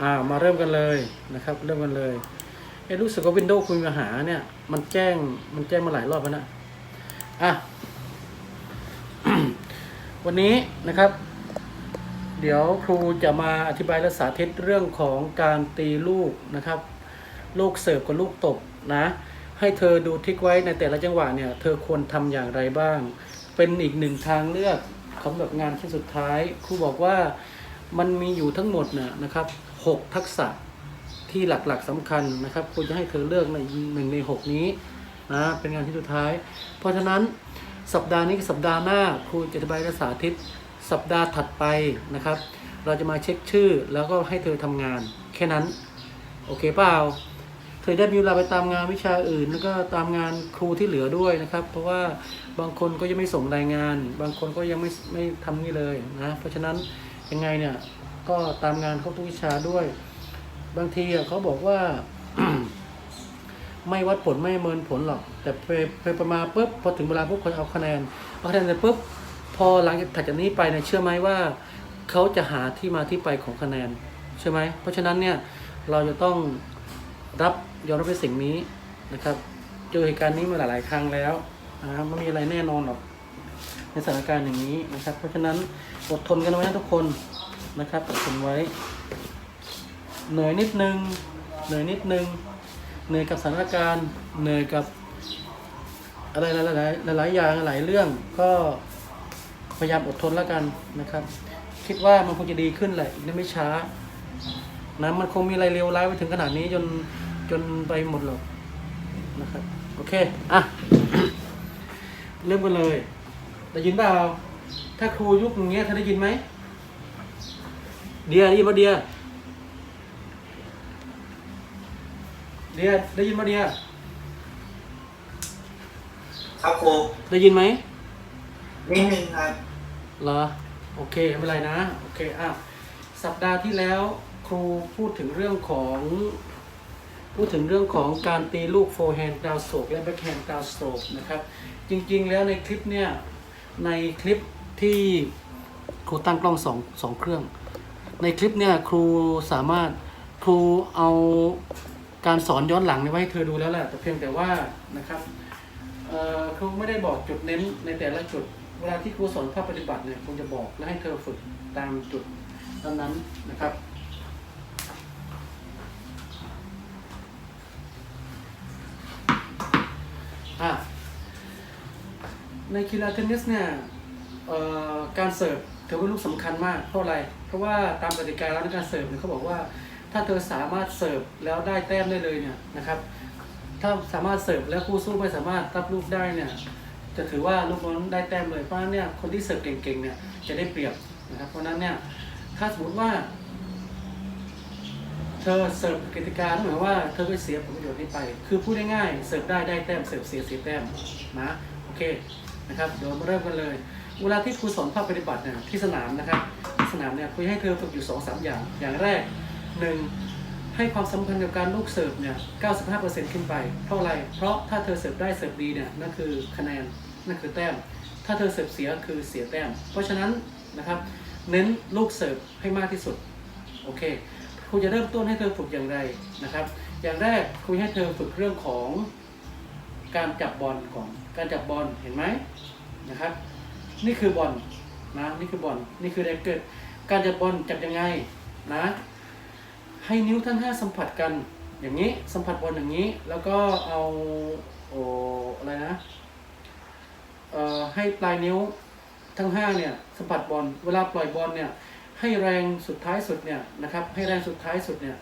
อ่ามาเริ่มกันเลยนะครับ เริ่มกันเลยเอะรู้สึกว่า Windows คุยมาหาเนี่ย มันแจ้งมันแจ้งมาหลายรอบแล้วนะอะวันนี้นะครับ เดี๋ยวครูจะมาอธิบายและสาธิตเรื่องของการตีลูกนะครับ ลูกเสิร์ฟกับลูกตบนะ ให้เธอดูทิกไว้ในแต่ละจังหวะเนี่ย เธอควรทำอย่างไรบ้าง เป็นอีกหนึ่งทางเลือกสำหรับงานชิ้นสุดท้าย ครูบอกว่ามันมีอยู่ทั้งหมดเนี่ยนะครับ หกทักษะที่หลักๆสำคัญนะครับครูจะให้เธอเลือกในหนึ่งในหกนี้นะเป็นงานที่สุดท้าย เพราะฉะนั้นสัปดาห์นี้กับสัปดาห์หน้าครูจะอธิบายและสาธิตสัปดาห์ถัดไปนะครับ เราจะมาเช็คชื่อแล้วก็ให้เธอทำงานแค่นั้น โอเคเปล่าเธอได้มีเวลาไปตามงานวิชาอื่น แล้วก็ตามงานครูที่เหลือด้วยนะครับ เพราะว่าบางคนก็ยังไม่ส่งรายงาน บางคนก็ยังไม่ไม่ทำนี่เลยนะเพราะฉะนั้นยังไงเนี่ย ก็ตามงานเขาทุกวิชาด้วย บางทีเขาบอกว่า ไม่วัดผลไม่เมินผลหรอก แต่เพประมาณปุ๊บพอถึงเวลาปุ๊บคนเอาคะแนนเอาคะแนนเสร็จปุ๊บพอหลังจากถัดจากนี้ไปเนี่ยเชื่อไหมว่าเขาจะหาที่มาที่ไปของคะแนนใช่ไหมเพราะฉะนั้นเนี่ยเราจะต้องรับยอมรับในสิ่งนี้นะครับเจอเหตุการณ์นี้มาหลาย ๆ ครั้งแล้วนะครับไม่มีอะไรแน่นอนหรอกในสถานการณ์อย่างนี้นะครับ เพราะฉะนั้นอดทนกันไว้นะทุกคน นะครับอดทนไว้เหนื่อยนิดนึงเหนื่อยนิดนึงเหนื่อยกับสถานการณ์เหนื่อยกับอะไรหลายๆหลายๆอย่างหลายเรื่องก็พยายามอดทนแล้วกันนะครับ คิดว่ามันคงจะดีขึ้นแหละอีกไม่ช้านะมันคงมีอะไรเลวร้ายไปถึงขนาดนี้จนจนไปหมดหรอกนะครับโอเคอะเริ่มกันเลยได้ยินเปล่าถ้าครูยุคอย่างเงี้ยเธอได้ยินไหม เดียได้ยินปะเดียเดียได้ยินปะเดียครับครูได้ยินไหมนิดนึงครับเหรอโอเคไม่เป็นไรนะโอเคอะสัปดาห์ที่แล้วครูพูดถึงเรื่องของ พูดถึงเรื่องของการตีลูกโฟร์แฮนด์ดาวโศกและแบ็คแฮนด์ดาวโศกนะครับ จริงๆแล้วในคลิปเนี่ยในคลิปที่ครูตั้งกล้องสองสองเครื่อง ในคลิปเนี่ยครูสามารถครูเอาการสอนย้อนหลังไว้ให้เธอดูแล้วแหละแต่เพียงแต่ว่านะครับครูไม่ได้บอกจุดเน้นในแต่ละจุด เวลาที่ครูสอนภาคปฏิบัติเนี่ยครูจะบอกและให้เธอฝึกตามจุดนั้นๆนะครับอะในกีฬาเทนนิสเนี่ยการเสิร์ฟ ถือว่าลูกสำคัญมากเพราะอะไร เพราะว่าตามกติกาแล้วในการเสิร์ฟเนี่ยเขาบอกว่า ถ้าเธอสามารถเสิร์ฟแล้วได้แต้มได้เลยเนี่ยนะครับ ถ้าสามารถเสิร์ฟแล้วคู่สู้ไม่สามารถรับลูกได้เนี่ยจะถือว่าลูกนั้นได้แต้มเลยเพราะนั้นเนี่ยคนที่เสิร์ฟเก่งๆเนี่ยจะได้เปรียบนะครับเพราะนั้นเนี่ยถ้าสมมติว่า เธอเสิร์ฟกติกานั่นหมายคะว่าเธอไปเสียผลประโยชน์นี้ไป คือพูดง่ายๆเสิร์ฟได้ได้แต้มเสิร์ฟเสียเสียแต้มนะโอเคนะครับเดี๋ยวมาเริ่มกันเลย เวลาที่ครูสอนภาคปฏิบัติเนี่ยที่สนามนะครับสนามเนี่ยครูให้เธอฝึกอยู่สองสามอย่าง อย่างแรกหนึ่งให้ความสำคัญกับการลูกเสิร์ฟเนี่ย95%ขึ้นไปเพราไรเพราะถ้าเธอเสิร์ฟได้เสิร์ฟดีเนี่ยนั่นคือคะแนนนั่นคือแต้ม ถ้าเธอเสิร์ฟเสียคือเสียแต้ม เพราะฉะนั้นนะครับเน้นลูกเสิร์ฟให้มากที่สุดโอเคครูจะเริ่มต้นให้เธอฝึกอย่างไรนะครับ อย่างแรกครูให้เธอฝึกเรื่องของการจับบอลก่อน การจับบอลเห็นไหมนะครับ นี่คือบอลนะนี่คือบอลนี่คือแรกเกิดการจับบอลจับยังไงนะ ให้นิ้วทั้งห้าสัมผัสกันอย่างนี้สัมผัสบอลอย่างนี้ แล้วก็เอาโออะไรนะเอ่อให้ปลายนิ้วทั้งห้าเนี่ยสัมผัสบอลเวลาปล่อยบอลเนี่ยให้แรงสุดท้ายสุดเนี่ยนะครับให้แรงสุดท้ายสุดเนี่ย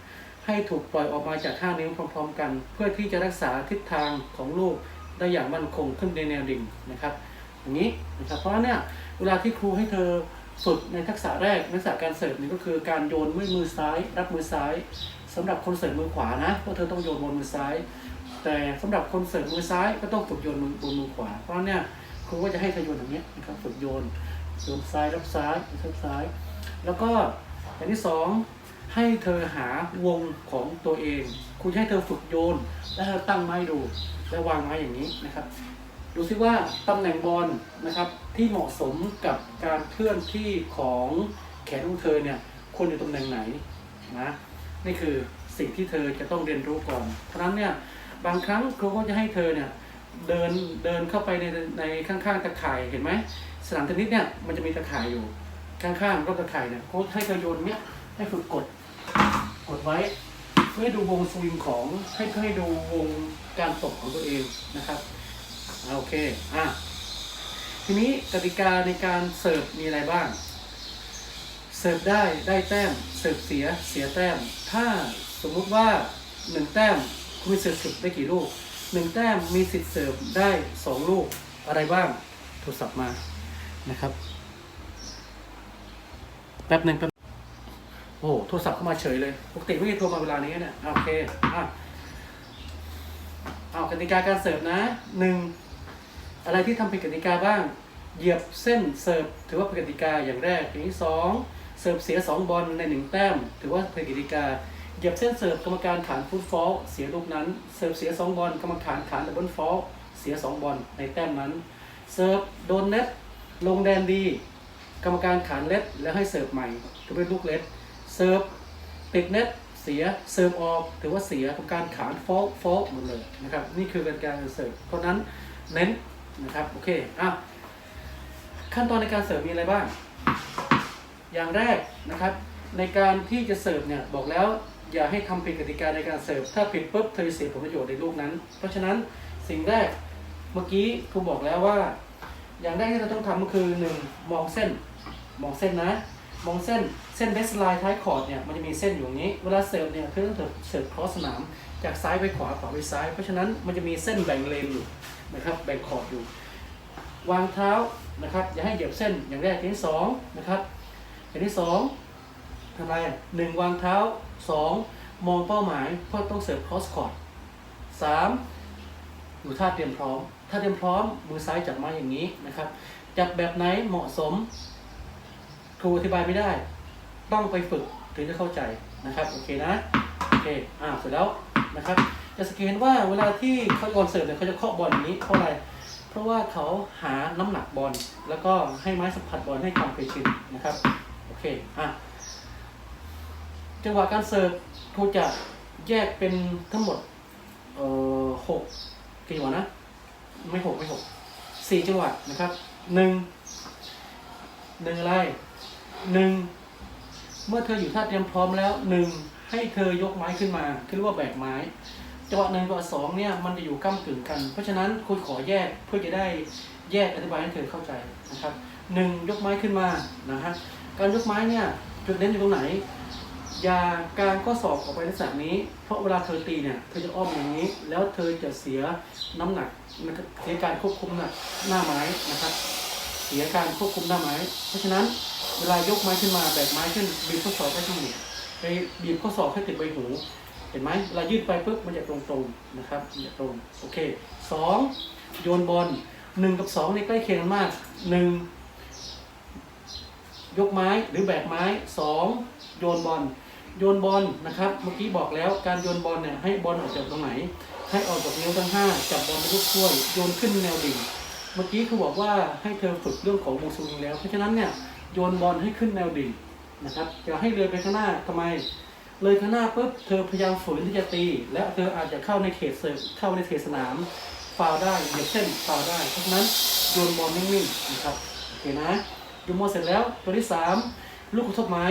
ให้ถูกปล่อยออกมาจากห้านิ้วพร้อม ๆ กัน เพื่อที่จะรักษาทิศทางของลูกได้อย่างมั่นคงขึ้นในแนวดิ่งนะครับ อย่างนี้นะครับเพราะเนี่ยเวลาที่ครูให้เธอฝึกในทักษะแรกทักษะการเสิร์ฟนี่ก็คือการโยนด้วยมือซ้าย รับมือซ้ายสำหรับคนเสิร์ฟมือขวานะเพราะเธอต้องโยนบนมือซ้าย แต่สำหรับคนเสิร์ฟมือซ้ายก็ต้องฝึกโยนมือบนมือขวา เพราะเนี่ยครูก็จะให้เธอโยนอย่างนี้นะครับฝึกโยนโยนซ้ายรับซ้ายรับซ้าย แล้วก็อย่างที่สองให้เธอหาวงของตัวเอง คุณให้เธอฝึกโยน แล้วเธอตั้งไม้ดู แล้ววางไม้อย่างนี้นะครับ ดูซิว่าตำแหน่งบอลนะครับที่เหมาะสมกับการเคลื่อนที่ของแขนของเธอเนี่ยควรอยู่ตำแหน่งไหนนะนี่คือสิ่งที่เธอจะต้องเรียนรู้ก่อน เพราะฉะนั้นเนี่ยบางครั้งครูก็จะให้เธอเนี่ยเดินเดินเข้าไปในในข้างๆตะข่ายเห็นไหมสนามเทนนิสเนี่ยมันจะมีตะข่ายอยู่ข้างๆรอบตะข่ายเนี่ยโค้ชให้เธอโยนเนี่ยให้ฝึกกดกดไว้เพื่อให้ดูวงสวิงของให้ค่อให้ดูวงการตกของตัวเองนะครับ โอเค อะ ทีนี้กติกาในการเสิร์ฟมีอะไรบ้าง เสิร์ฟได้ได้แต้ม เสิร์ฟเสียเสียแต้ม ถ้าสมมุติว่าหนึ่งแต้มคุณมีสิทธิ์เสิร์ฟได้กี่ลูกหนึ่งแต้มมีสิทธิ์เสิร์ฟได้สองลูกอะไรบ้าง โทรศัพท์มานะครับ แป๊บหนึ่งแป๊บโอ้โทรศัพท์เข้ามาเฉยเลย ปกติไม่ได้โทรมาเวลานี้เนี่ยโอเค อะเอากติกาการเสิร์ฟนะหนึ่ง อะไรที่ทำเป็นกติกาบ้าง เหยียบเส้นเสิร์ฟถือว่าเป็นกติกาอย่างแรกอย่างที่สองเสิร์ฟเสียสองบอลในหนึ่งแต้ม ถือว่าเป็นกติกา เหยียบเส้นเสิร์ฟกรรมการขานฟุตฟอลเสียลูกนั้น เสิร์ฟเสียสองบอลกรรมการขานดับเบิลฟอลเสียสองบอลในแต้มนั้น เสิร์ฟโดนเน็ตลงแดนดี กรรมการขานเล็ดแล้วให้เสิร์ฟใหม่ถือเป็นลูกเล็ด เสิร์ฟติดเน็ตเสีย เสิร์ฟออกถือว่าเสียกรรมการขานฟอลฟอลหมดเลยนะครับ นี่คือการการเสิร์ฟ เพราะนั้นเน้น นะครับโอเคอะขั้นตอนในการเสิร์ฟมีอะไรบ้าง อย่างแรกนะครับ ในการที่จะเสิร์ฟเนี่ยบอกแล้วอย่าให้ทำผิดกติกาในการเสิร์ฟถ้าผิดปุ๊บเธอจะเสียผลประโยชน์ในลูกนั้น เพราะฉะนั้นสิ่งแรกเมื่อกี้ครูบอกแล้วว่า อย่างแรกที่เราต้องทำก็คือหนึ่งมองเส้นมองเส้นนะ มองเส้นเส้นเบสไลน์ท้ายคอร์ดเนี่ยมันจะมีเส้นอยู่อย่างนี้ เวลาเสิร์ฟเนี่ยเธอต้องเสิร์ฟครอสสนามจากซ้ายไปขวาขวาไปซ้าย เพราะฉะนั้นมันจะมีเส้นแบ่งเลนอยู่ นะครับแบ่งคอร์ดอยู่ วางเท้านะครับอย่าให้เหยียบเส้นอย่างแรกอย่างที่สองนะครับอย่างที่สองทำไรหนึ่งวางเท้าสองมองเป้าหมายเพราะต้องเสิร์ฟคอสคอร์ดสามอยู่ท่าเตรียมพร้อมท่าเตรียมพร้อมมือซ้ายจับไม้อย่างนี้นะครับจับแบบไหนเหมาะสมครูอธิบายไม่ได้ ต้องไปฝึกถึงจะเข้าใจนะครับโอเคนะโอเคอ่าเสร็จแล้วนะครับ จะสังเกตว่าเวลาที่เขาก่อนเสิร์ฟเนี่ยเขาจะเคาะบอลอย่างนี้เพราะอะไร เพราะว่าเขาหาน้ำหนักบอลแล้วก็ให้ไม้สัมผัสบอลให้ความเคยชินนะครับโอเคอะจังหวะการเสิร์ฟครูจะแยกเป็นทั้งหมดเอ่อหกกี่จังหวะนะไม่หกไม่หกสี่จังหวะนะครับหนึ่งหนึ่งอะไรหนึ่งเมื่อเธออยู่ท่าเตรียมพร้อมแล้วหนึ่งให้เธอยกไม้ขึ้นมาคือเรียกว่าแบกไม้ จังหวะหนึ่งจังหวะสองเนี่ยมันจะอยู่ก้ากึ่งกัน เพราะฉะนั้นคุณขอแยกเพื่อจะได้แยกอธิบายให้เธอเข้าใจนะครับหนึ่งยกไม้ขึ้นมานะฮะการยกไม้เนี่ยจุดเน้นอยู่ตรงไหน อย่าการข้อศอกออกไปในลักษณะนี้ เพราะเวลาเธอตีเนี่ยเธอจะอ้อมอย่างนี้ แล้วเธอจะเสียน้ำหนักนะครับเสียการควบคุมหนักหน้าไม้นะครับ เสียการควบคุมหน้าไม้ เพราะฉะนั้นเวลายกไม้ขึ้นมาแบกไม้ขึ้นบีบข้อศอกให้ที่หูไปบีบข้อศอกให้ติดใบหู ห็นไหมเวลายืดไปปุ๊บมันจะตรงๆนะครับมันจะตรงโอเคสองโยนบอลหนึ่งกับสองนี่ใกล้เคียงกันมากหนึ่งยกไม้หรือแบกไม้สองโยนบอลโยนบอลนะครับ เมื่อกี้บอกแล้วการโยนบอลเนี่ยให้บอลออกจากตรงไหน ให้ออกจากนิ้วทั้งห้าจับบอลเป็นลูกถ้วยโยนขึ้นแนวดิ่ง เมื่อกี้เขาบอกว่าให้เธอฝึกเรื่องของมูซูงแล้ว เพราะฉะนั้นเนี่ยโยนบอลให้ขึ้นแนวดิ่งนะครับจะให้เลยไปข้างหน้าทำไม เลยข้างหน้าปุ๊บเธอพยายามฝืนที่จะตี และเธออาจจะเข้าในเขตเสิร์ฟเข้าในเขตสนามฟาวได้เหยียบเส้นฟาวได้เพราะฉะนั้นโยนบอลนิ่งๆนะครับโอเคนะโยนบอลเสร็จแล้วตัวที่สามลูกกระทบไม้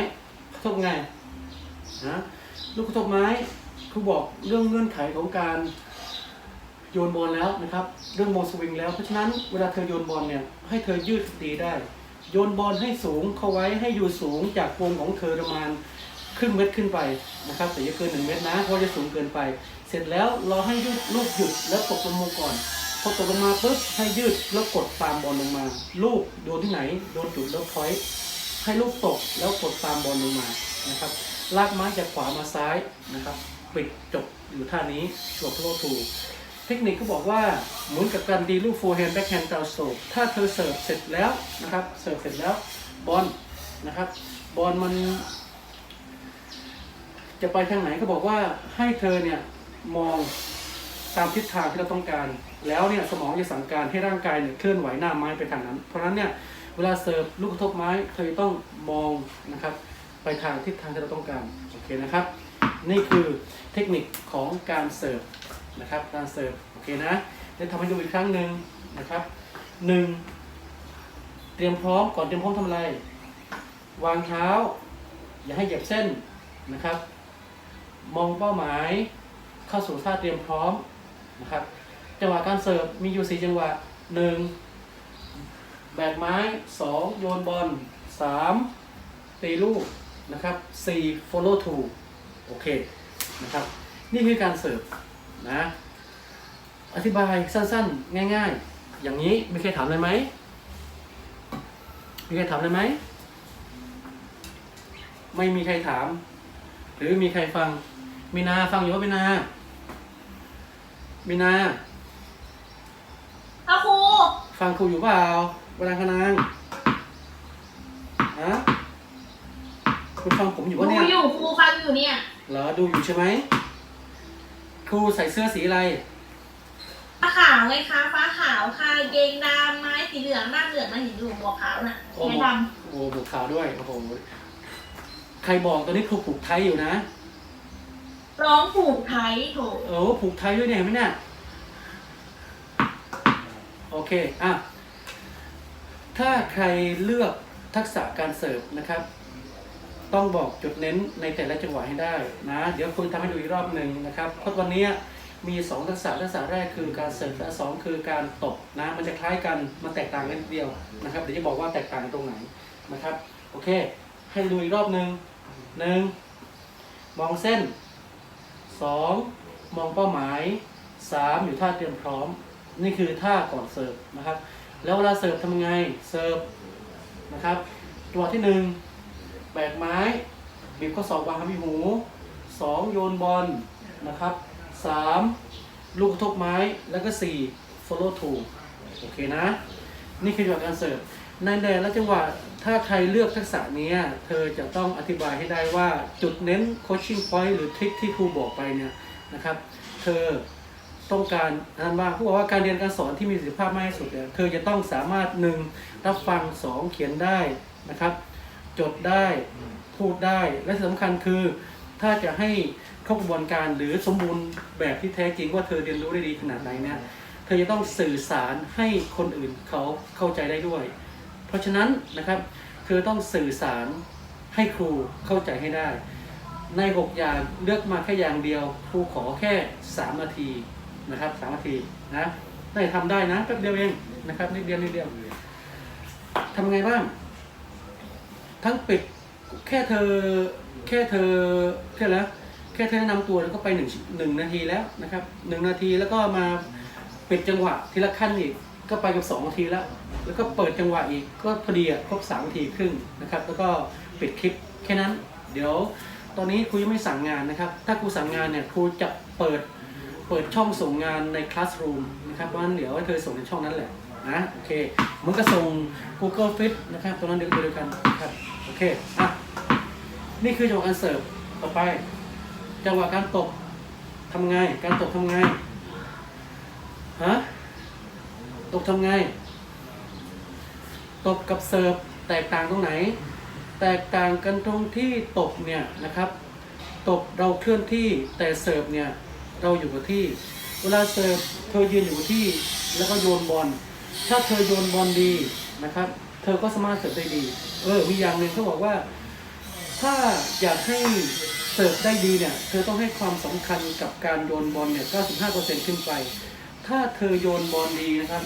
กระทบไงนะลูกกระทบไม้ครูบอกเรื่องเงื่อนไขของการโยนบอลแล้วนะครับเรื่องโมสวิงแล้วเพราะฉะนั้นเวลาเธอโยนบอลเนี่ยให้เธอยืดตีได้ โยนบอลให้สูงเข้าไว้ให้อยู่สูงจากวงของเธอประมาณ ครึ่งเมตรขึ้นไปนะครับแต่อย่าเกินหนึ่งเมตรนะเพราะจะสูงเกินไป เสร็จแล้วเราให้ยืดลูกหยุดแล้วตกลงมาก่อนพอตกลงมาปุ๊บให้ยืดแล้วกดตามบอลลงมา ลูกโดนที่ไหนโดนจุดแล้วพอยต์ให้ลูกตกแล้วกดตามบอลลงมานะครับลากไม้จากขวามาซ้ายนะครับปิดจบอยู่ท่านี้จบโลทูเทคนิคก็บอกว่าเหมือนกับการดีลูกโฟร์แฮนด์แบ็คแฮนด์ดาวโซถ้าเธอเสิร์ฟเสร็จแล้วนะครับเสิร์ฟเสร็จแล้วบอลนะครับบอลมัน จะไปทางไหนก็บอกว่าให้เธอเนี่ยมองตามทิศทางที่เราต้องการ แล้วเนี่ยสมองจะสั่งการให้ร่างกายเนี่ยเคลื่อนไหวหน้าไม้ไปทางนั้น เพราะนั้นเนี่ยเวลาเสิร์ฟลูกกระทบไม้เธอต้องมองนะครับไปทางทิศทางที่เราต้องการโอเคนะครับ นี่คือเทคนิคของการเสิร์ฟนะครับการเสิร์ฟโอเคนะเดี๋ยวทำให้ดูอีกครั้งหนึ่งนะครับหนึ่งเตรียมพร้อมก่อนเตรียมพร้อมทำอะไร วางเท้า อย่าให้เหยียบเส้นนะครับ มองเป้าหมายเข้าสู่ท่าเตรียมพร้อมนะครับจังหวะการเสิร์ฟมีอยู่สี่จังหวะหนึ่งแบกไม้สองโยนบอลสามตีลูกนะครับสี่ follow to โอเคนะครับนี่คือการเสิร์ฟนะอธิบายสั้นๆ ง่ายๆ อย่างนี้มีใครถามอะไรไหมมีใครถามอะไรไหมไม่มีใครถาม หรือมีใครฟัง มีนาฟังอยู่ว่ามีนามีนาค่ะครูฟังครูอยู่เปล่าเวลาคนางฮะคุณฟังผมอยู่ดูปะเนี่ย อยู่ครูฟังอยู่เนี่ยเหรอดูอยู่ใช่ไหมครูใส่เสื้อสีอะไร ฟ้าขาวไงคะฟ้าขาวค่ะเกงดำไม้สีเหลืองหน้าเหลืองมาเห็นอยู่หมวกขาวน่ะโอ้แม่โหดโอ้บุกขาวด้วยโอ้โหใครบอกตอนนี้ครูผูกไทยอยู่นะำ ร้องผูกไทยโถเออผูกไทยด้วยเนี่ยเห็นไหมเนี่ยโอเคอะถ้าใครเลือกทักษะการเสิร์ฟนะครับ ต้องบอกจุดเน้นในแต่ละจังหวะให้ได้นะ เดี๋ยวคุณทำให้ดูอีกรอบหนึ่งนะครับ เพราะวันนี้มีสองทักษะทักษะแรกคือการเสิร์ฟและสองคือการตบนะ มันจะคล้ายกันมันแตกต่างกันเดียวนะครับเดี๋ยวจะบอกว่าแตกต่างตรงไหนนะครับ โอเค ให้ดูอีกรอบหนึ่งหนึ่งมองเส้น สองมองเป้าหมายสามอยู่ท่าเตรียมพร้อม นี่คือท่าก่อนเสิร์ฟนะครับ แล้วเวลาเสิร์ฟทำยังไงเสิร์ฟนะครับจัวที่หนึ่งแบกไม้ บีบข้อศอกวางที่หูสองโยนบอลนะครับสามลูกกระทบไม้แล้วก็สี่ follow through โอเคนะ นี่คือจังหวะการเสิร์ฟในแต่ละจังหวะ ถ้าใครเลือกทักษะนี้เธอจะต้องอธิบายให้ได้ว่าจุดเน้น coaching point หรือทริคที่ครูบอกไปเนี่ยนะครับ เธอต้องการอันนั้นบ้างเขาบอกว่าการเรียนการสอนที่มีประสิทธิภาพมากที่สุดเนี่ยเธอจะต้องสามารถหนึ่งรับฟังสองเขียนได้นะครับ จดได้พูดได้และที่สำคัญคือ ถ้าจะให้เข้ากระบวนการหรือสมบูรณ์แบบที่แท้จริงว่าเธอเรียนรู้ได้ดีขนาดไหนเนี่ยเธอจะต้องสื่อสารให้คนอื่นเขาเข้าใจได้ด้วย ราะฉะนั้นนะครับเธอต้องสื่อสารให้ครูเข้าใจให้ได้ ใน 6 อย่างเลือกมาแค่อย่างเดียว ครูขอแค่ 3 นาทีนะครับ3นาทีนะได้ทำได้นะแป๊บเดียวเองนะครับนิดเดียวนิดเดียวทำไงบ้าง ทั้งปิดแค่เธอแค่เธอแค่แล้วแค่เธอแนะนำตัวแล้วก็ไปหนึ่งหนึ่งนาทีแล้วนะครับหนึ่งนาทีแล้วก็มาปิดจังหวะทีละขั้นอีกก็ไปกับสองนาทีแล้ว แล้วก็เปิดจังหวะอีกก็พอดีครบสามนาทีครึ่งนะครับ แล้วก็ปิดคลิปแค่นั้น เดี๋ยวตอนนี้ครูยังไม่สั่งงานนะครับ ถ้าครูสั่งงานเนี่ยครูจะเปิดเปิดช่องส่งงานใน Classroom นะครับเพราะฉะนั้นเดี๋ยวให้เธอส่งในช่องนั้นแหละนะโอเคมันก็ส่ง Google Fit นะครับตัวนั้นเดียวเดียวกันนะครับโอเคอะนี่คือจังหวะการเสิร์ฟต่อไป จังหวะการตบทำไง การตบทำไงฮะตบทำไง ตบกับเสิร์ฟแตกต่างตรงไหน แตกต่างกันตรงที่ตบเนี่ยนะครับ ตบเราเคลื่อนที่แต่เสิร์ฟเนี่ยเราอยู่กับที่ เวลาเสิร์ฟเธอยืนอยู่กับที่แล้วก็โยนบอล ถ้าเธอโยนบอลดีนะครับ เธอก็สามารถเสิร์ฟได้ดี เออ มีอย่างหนึ่งเขาบอกว่า ถ้าอยากให้เสิร์ฟได้ดีเนี่ย เธอต้องให้ความสำคัญกับการโยนบอลเนี่ย 95%ขึ้นไป ถ้าเธอโยนบอลดีนะครับ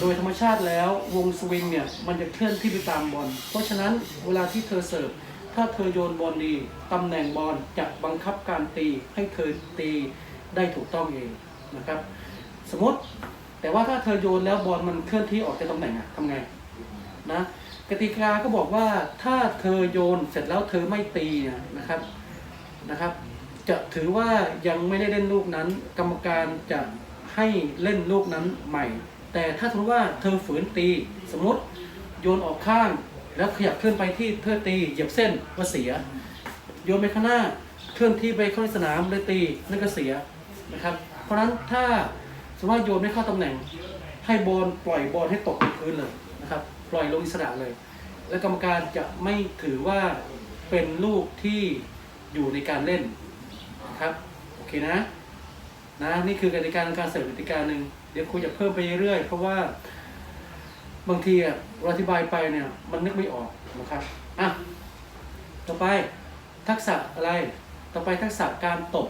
โดยธรรมชาติแล้ววงสวิงเนี่ยมันจะเคลื่อนที่ไปตามบอล เพราะฉะนั้นเวลาที่เธอเสิร์ฟถ้าเธอโยนบอลดีตำแหน่งบอลจะบังคับการตีให้เธอตีได้ถูกต้องเองนะครับ สมมติแต่ว่าถ้าเธอโยนแล้วบอลมันเคลื่อนที่ออกจากตำแหน่งอะทำไงนะกติกาก็บอกว่าถ้าเธอโยนเสร็จแล้วเธอไม่ตีเนี่ยนะครับนะครับ จะถือว่ายังไม่ได้เล่นลูกนั้น กรรมการจะให้เล่นลูกนั้นใหม่ แต่ถ้าสมมติว่าเธอฝืนตี สมมติโยนออกข้าง แล้วขยับเคลื่อนไปที่เธอตีเหยียบเส้นว่าเสีย โยนไปข้างหน้าเคลื่อนที่ไปเข้าในสนามเลยตีนั่นก็เสียนะครับ เพราะฉะนั้นถ้าสมมติว่าโยนไม่เข้าตำแหน่ง ให้บอลปล่อยบอลให้ตกบนพื้นเลยนะครับ ปล่อยลงอิสระเลย และกรรมการจะไม่ถือว่าเป็นลูกที่อยู่ในการเล่นนะครับ โอเคนะ นะนี่คือกติกาการเสิร์ฟกติกาหนึ่งเดี๋ยวครูจะเพิ่มไปเรื่อยๆเพราะว่าบางทีอะเราอธิบายไปเนี่ย มันนึกไม่ออกนะครับอะต่อไปทักษะอะไร ต่อไปทักษะการตบ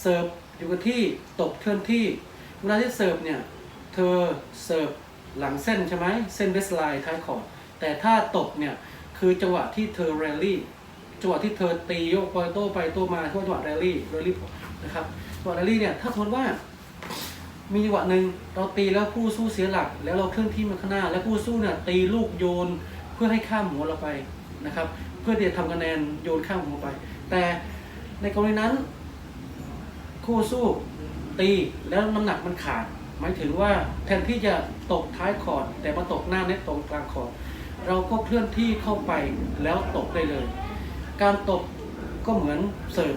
เสิร์ฟอยู่กับที่ตบเคลื่อนที่เวลาที่เสิร์ฟเนี่ย เธอเสิร์ฟหลังเส้นใช่ไหมเส้นเบสไลน์ท้ายคอร์ดแต่ถ้าตบเนี่ยคือจังหวะที่เธอแรลลี่จังหวะที่เธอตีโยกไปโต้ไปโต้มาที่ว่าจังหวะแรลลี่แรลลี่นะครับ จังหวะแรลลี่เนี่ยถ้าสมมติว่า มีจังหวะหนึ่งเราตีแล้วผู้สู้เสียหลัก แล้วเราเคลื่อนที่มาข้างหน้า แล้วผู้สู้เนี่ยตีลูกโยนเพื่อให้ข้ามหัวเราไปนะครับ เพื่อที่จะทำคะแนนโยนข้ามหัวไป แต่ในกรณีนั้นคู่สู้ตีแล้วน้ำหนักมันขาด หมายถึงว่าแทนที่จะตกท้ายคอร์ดแต่มาตกหน้าเน็ตตรงกลางคอร์ดเราก็เคลื่อนที่เข้าไปแล้วตกได้เลย การตบก็เหมือนเสิร์ฟ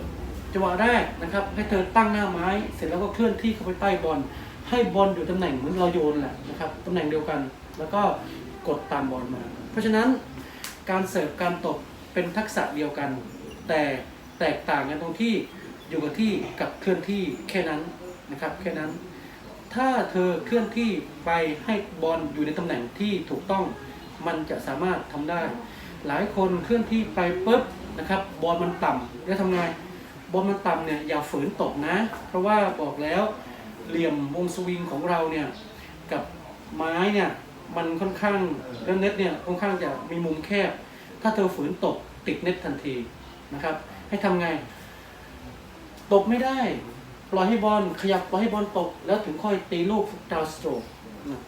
จังหวะแรกนะครับ ให้เธอตั้งหน้าไม้ เสร็จแล้วก็เคลื่อนที่เข้าไปใต้บอลให้บอลอยู่ตำแหน่งเหมือนเราโยนแหละนะครับตำแหน่งเดียวกัน แล้วก็กดตามบอลมา เพราะฉะนั้นการเสิร์ฟการตบเป็นทักษะเดียวกัน แต่แตกต่างกันตรงที่อยู่กับที่กับเคลื่อนที่แค่นั้นนะครับแค่นั้น ถ้าเธอเคลื่อนที่ไปให้บอลอยู่ในตำแหน่งที่ถูกต้องมันจะสามารถทำได้ หลายคนเคลื่อนที่ไปปุ๊บนะครับบอลมันต่ำแล้วทำไง บอลมันต่ำเนี่ยอย่าฝืนตกนะ เพราะว่าบอกแล้วเหลี่ยมวงสวิงของเราเนี่ยกับไม้เนี่ยมันค่อนข้างแล้วเน็ตเนี่ยค่อนข้างจะมีมุมแคบ ถ้าเธอฝืนตกติดเน็ตทันทีนะครับ ให้ทำไง ตกไม่ได้ ปล่อยให้บอลขยับปล่อยให้บอลตก แล้วถึงค่อยตีลูกดาวสโตรก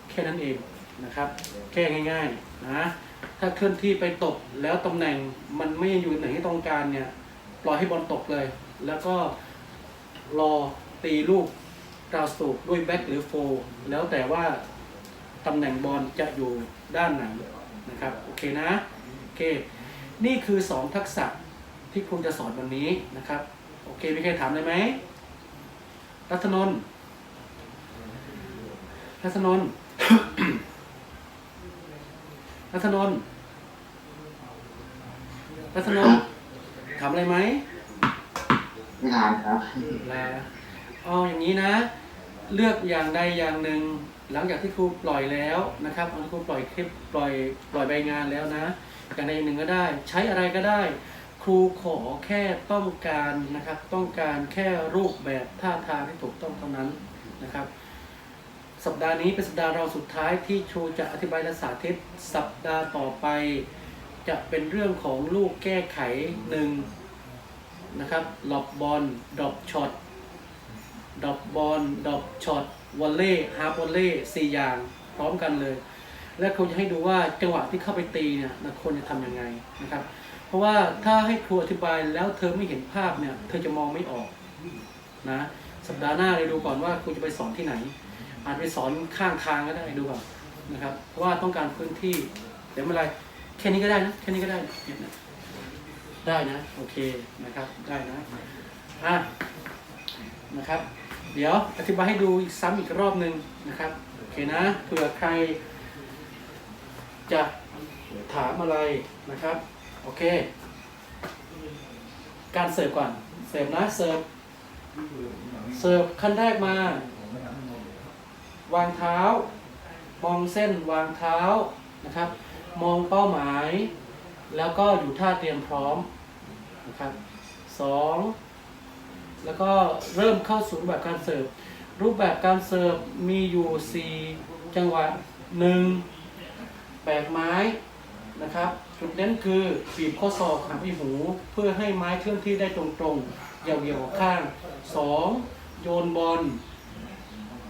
แค่นั้นเองนะครับแค่ง่ายๆนะถ้าเคลื่อนที่ไปตกแล้วตำแหน่งมันไม่อยู่ไหนที่ต้องการเนี่ย ปล่อยให้บอลตกเลย แล้วก็รอตีลูกดาวสโตรกด้วยแบ็คหรือโฟร์แล้วแต่ว่าตำแหน่งบอลจะอยู่ด้านไหนนะครับโอเคนะโอเค นี่คือ 2 ทักษะที่ครูจะสอนวันนี้นะครับ โอเคมีใครถามเลยไหมรัตนนท์รัตนนท์รัตนนท์รัตนนท์ถามอะไรไหม ไม่ถามครับ แลาเอาอย่างนี้นะ เลือกอย่างใดอย่างหนึ่ง หลังจากที่ครูปล่อยแล้วนะครับครูปล่อยคลิปปล่อยปล่อยใบงานแล้วนะอย่างใดอย่างหนึ่งก็ได้ ใช้อะไรก็ได้ ครูขอแค่ต้องการนะครับ ต้องการแค่รูปแบบท่าทางที่ถูกต้องเท่านั้นนะครับ สัปดาห์นี้เป็นสัปดาห์เราสุดท้ายที่ครูจะอธิบายและสาธิตสัปดาห์ต่อไป จะเป็นเรื่องของลูกแก้ไขหนึ่ง นะครับหลบบอลดรอปช็อตดรอปบอลดรอปช็อตวอลเล่ฮาร์ปวอลเล่สี่อย่างพร้อมกันเลย และครูจะให้ดูว่าจังหวะที่เข้าไปตีเนี่ยนะควรจะทำยังไงนะครับ เพราะว่าถ้าให้ครูอธิบายแล้วเธอไม่เห็นภาพเนี่ยเธอจะมองไม่ออกนะสัปดาห์หน้าเลยดูก่อนว่าครูจะไปสอนที่ไหน อาจไปสอนข้างทางก็ได้ดูก่อนนะครับเพราะว่าต้องการพื้นที่เดี๋ยวไม่เป็นไรแค่นี้ก็ได้นะแค่นี้ก็ได้เนี่ยนะ ได้นะ โอเคนะครับ ได้นะอะนะครับ เดี๋ยวอธิบายให้ดูอีกซ้ำอีกรอบหนึ่งนะครับ โอเคนะเผื่อใคร จะถามอะไรนะครับ โอเค การเสิร์ฟก่อน เสิร์ฟนะ เสิร์ฟ เสิร์ฟขั้นแรกมา วางเท้า มองเส้นวางเท้านะครับ มองเป้าหมาย แล้วก็อยู่ท่าเตรียมพร้อม นะครับสองแล้วก็เริ่มเข้าสู่รูปแบบการเสิร์ฟ รูปแบบการเสิร์ฟมีอยู่ 4 จังหวะ 1. แบกไม้นะครับจุดเน้นคือบีบข้อศอกหาพี่หูเพื่อให้ไม้เคลื่อนที่ได้ตรงๆเหยียวๆออกข้าง 2. โยนบอล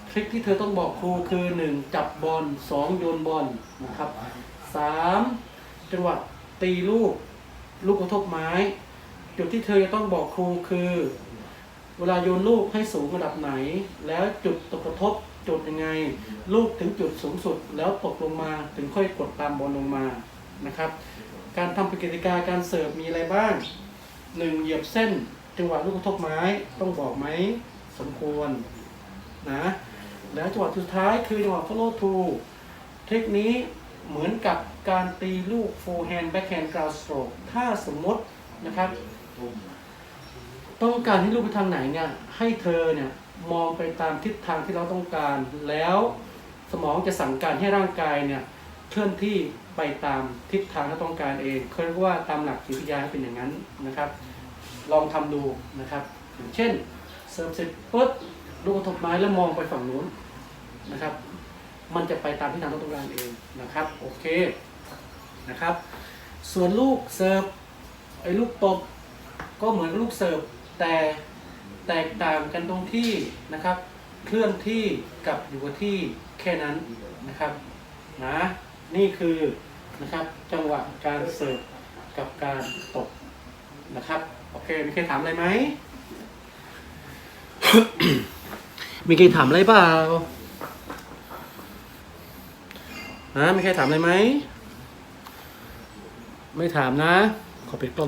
ทริคที่เธอต้องบอกครูคือ 1. จับบอล 2. โยนบอลนะครับ 3. จังหวะตีลูก ลูกกระทบไม้ จุดที่เธอจะต้องบอกครูคือ เวลาโยนลูกให้สูงระดับไหน แล้วจุดตกกระทบจุดยังไง ลูกถึงจุดสูงสุดแล้วตกลงมาถึงค่อยกดตามบอลลงมานะครับ การทำปฏิกิริยาการเสิร์ฟมีอะไรบ้างหนึ่งเหยียบเส้นจังหวะลูกกระทบไม้ต้องบอกไหมสมควรนะแล้วจังหวะสุดท้ายคือจังหวะ follow through เทคนิคเหมือนกับการตีลูก forehand backhand ground stroke ถ้าสมมตินะครับ ต้องการให้ลูกไปทางไหนเนี่ย ให้เธอเนี่ยมองไปตามทิศทางที่เราต้องการ แล้วสมองจะสั่งการให้ร่างกายเนี่ยเคลื่อนที่ไปตามทิศทางที่ต้องการเองเขาเรียกว่าตามหลักจิตวิทยาเป็นอย่างนั้นนะครับ ลองทำดูนะครับ อย่างเช่นเสร์ฟเสร็จปุ๊บลูกกระทบไม้แล้วมองไปฝั่งนู้นนะครับ มันจะไปตามที่ทางที่ต้องการเองนะครับโอเคนะครับ ส่วนลูกเสิร์ฟไอ้ลูกตบ ก็เหมือนลูกเสิร์ฟแต่แตกต่างกันตรงที่นะครับ เคลื่อนที่กับอยู่กับที่แค่นั้นนะครับนะนี่คือนะครับจังหวะการเสิร์ฟกับการตบนะครับโอเคมีใครถามอะไรไหมมีใครถามอะไรเปล่าฮะมีใครถามอะไรไหม ไม่ถามนะ ขอปิดกล้อง